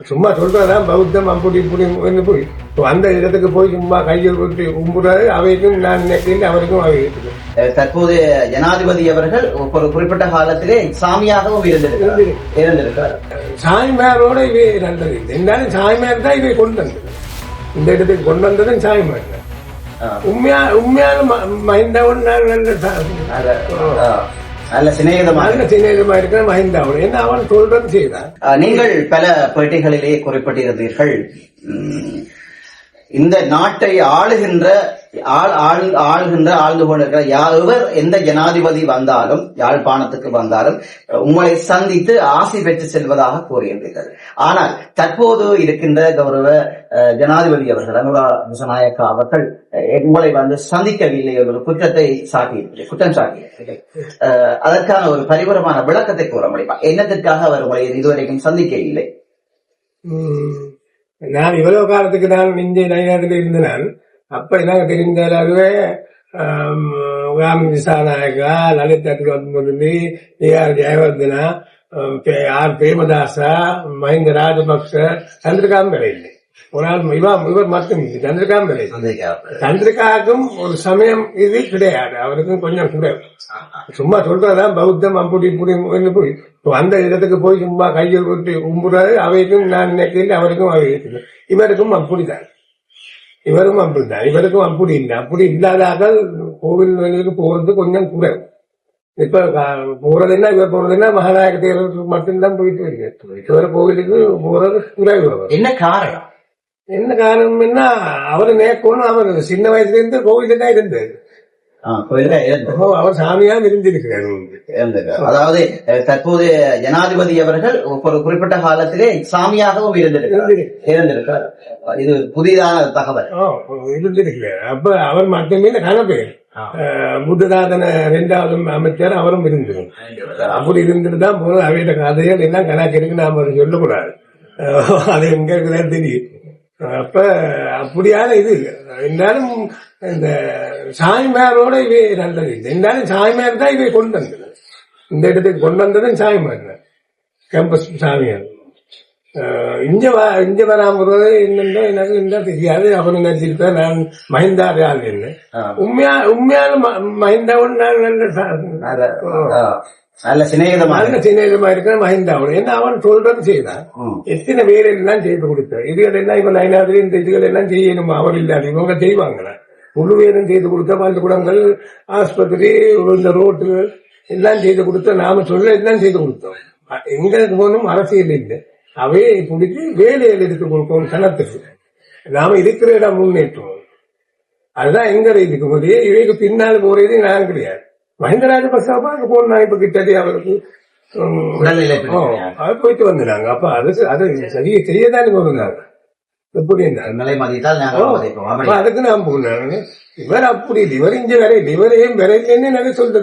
சும்மா சொல்றதான் பௌத்தம் அப்படி இப்படி போய். அந்த இடத்துக்கு போய் சும்மா கையை விட்டு கும்பிடுறது அவைக்கும் நான் நினைக்கிறேன் அவருக்கும் அவை தற்போது ஜனாதிபதி அவர்கள் ஒரு குறிப்பிட்ட காலத்திலே சாமியாகவும் இருந்திருக்கிறார். சாய்மாரோட இவை நல்லது. இருந்தாலும் சாய்மார் தான் இவை கொண்டு வந்தது. இந்த இடத்துக்கு கொண்டு வந்ததும் சாய்மார் தான். உண்மையா உண்மையான ம- மஹிந்தாவோட நான் நல்ல நல்ல ஆஹ் நல்ல சின்னமா இருக்கிற மஹிந்தாவோட. ஏன்னா அவன் சொல்றது செய்தான். நீங்கள் பல பேட்டிகளிலே குறிப்பிட்டிருந்தீர்கள். இந்த நாட்டை ஆளுகின்ற ஆள் ஆள் ஆளுகின்ற ஆழ்ந்து கொண்டிருக்கிற யாவர் எந்த ஜனாதிபதி வந்தாலும் யாழ்ப்பாணத்துக்கு வந்தாலும் உங்களை சந்தித்து ஆசை பெற்று செல்வதாக கூறியிருந்தீர்கள் ஆனால் தற்போது இருக்கின்ற கௌரவ ஜனாதிபதி அவர்கள் அனுரா விசநாயக்கா அவர்கள் உங்களை வந்து சந்திக்கவில்லை ஒரு குற்றத்தை சாட்டியிருக்கிறேன் குற்றம் சாட்டியிருக்கிறேன் அதற்கான ஒரு பரிபூரமான விளக்கத்தை கூற முடியுமா? என்னத்திற்காக அவர் உங்களை இதுவரைக்கும் சந்திக்க இல்லை நான் இவ்வளவு காலத்துக்கு நான் இந்திய நைநாட்டில் இருந்த நான் அப்ப எனக்கு தெரிந்த அளவே ராம் திசாநாயகா லலித் அத்கோத்முரளி ஏஆர் ஜெயவர்தனா ஆர் பிரேமதாசா மஹிந்த ராஜபக்ச சந்திரகாம்பரை இல்லை. ஒரு ஆள் இவன் இவர் மட்டும் இல்லை சந்திரகாம்பரை சந்திரிகாவுக்கும் ஒரு சமயம் இது கிடையாது. அவருக்கும் கொஞ்சம் குறைவு சும்மா சொல்றதான் பௌத்தம் அப்படி இப்படி போய் இப்போ அந்த இடத்துக்கு போய் சும்மா கையை விட்டு கும்பிடுறது அவைக்கும் நான் நினைக்கிறேன் அவருக்கும் அவை இவருக்கும் அப்படிதான் இவரும் அப்படிதான் இவருக்கும் அப்படி இல்லை. அப்படி இல்லாதாக்கள் கோவில் போறது கொஞ்சம் குறைவு. இப்ப போறதுன்னா இவர் போறதுன்னா மகாநாயக தேர்தலுக்கு மட்டும்தான் போயிட்டு இருக்கு இவர் கோவிலுக்கு போறது குறைவு என்ன காரணம்? என்ன காரணம்னா அவர் நேக்கணும் அவர் சின்ன வயசுல இருந்து கோவில தான் இருந்தது. அவர் சாமியா இருந்திருக்கிறார். அதாவது தற்போது ஜனாதிபதி அவர்கள் ஒரு குறிப்பிட்ட காலத்திலே சாமியாகவும் இருந்திருக்கிறார். இருந்திருக்கிறார். இது புதிதான தகவல். இருந்திருக்கிறார். அப்ப அவர் மட்டுமே கணப்பேர் புத்ததாதன இரண்டாவது அமைச்சர் அவரும் இருந்தது அப்படி இருந்துட்டு தான் போது அவையோட கதைகள் எல்லாம் கணக்கெடுக்கு நாம சொல்லக்கூடாது. அது எங்க இருக்குதான் தெரியும். அப்ப அப்படியான இது இருந்தாலும் இந்த சாய்மாரோட இவை நல்லது இல்லை. இருந்தாலும் சாய்மார் தான் இவை கொண்டு வந்தது. இந்த இடத்துக்கு கொண்டு வந்ததும் சாய்மார் தான். கேம்பஸ் சாமியார். இங்க வ இங்க வராமறது என்னென்னோ எனக்கு என்ன தெரியாது. அவர் நினைச்சிருப்பேன் நான் மஹிந்தா ஆள் என்ன உண்மையா உண்மையான ம- மஹிந்தாவோட நான் நல்ல நல்ல ஆஹ், நல்ல இருக்கிற மஹிந்தாவோட என்ன அவன் சொல்றது செய்தான். எத்தனை பேர் எல்லாம் செய்து கொடுத்தார். இதுகள் எல்லாம் இப்ப நயனாதிரி இந்த இதுகள் எல்லாம் செய்யணுமா. அவர் இல்லாத இவங்க செய்வாங்களா? முழு பேரும் செய்து கொடுத்த பள்ளிக்கூடங்கள் ஆஸ்பத்திரி இந்த ரோட்டுகள் எல்லாம் செய்து கொடுத்த நாம சொல்ல எல்லாம் செய்து கொடுத்தோம். எங்களுக்கு போனும் அரசியல் இல்லை. அவையை பிடிச்சி வேலையில் எடுத்து கொடுக்கணும் சனத்துக்கு. நாம இருக்கிற இடம் முன்னேற்றுவோம் அதுதான் எங்க இதுக்கு முடிய இவைக்கு பின்னால் போறது நான் கிடையாது மஹிந்த ராஜபக்சவா அங்க போனா இப்ப கிட்டடி அவருக்கு? அது போயிட்டு வந்தாங்க அப்ப அது அது சரியா செய்யதானே போனாங்க எப்படி அதுக்கு நான் போனாங்க இவர் அப்படி. இவர் இங்க வரையில் இவரையும் வரையிலேன்னு எனக்கு சொல்றது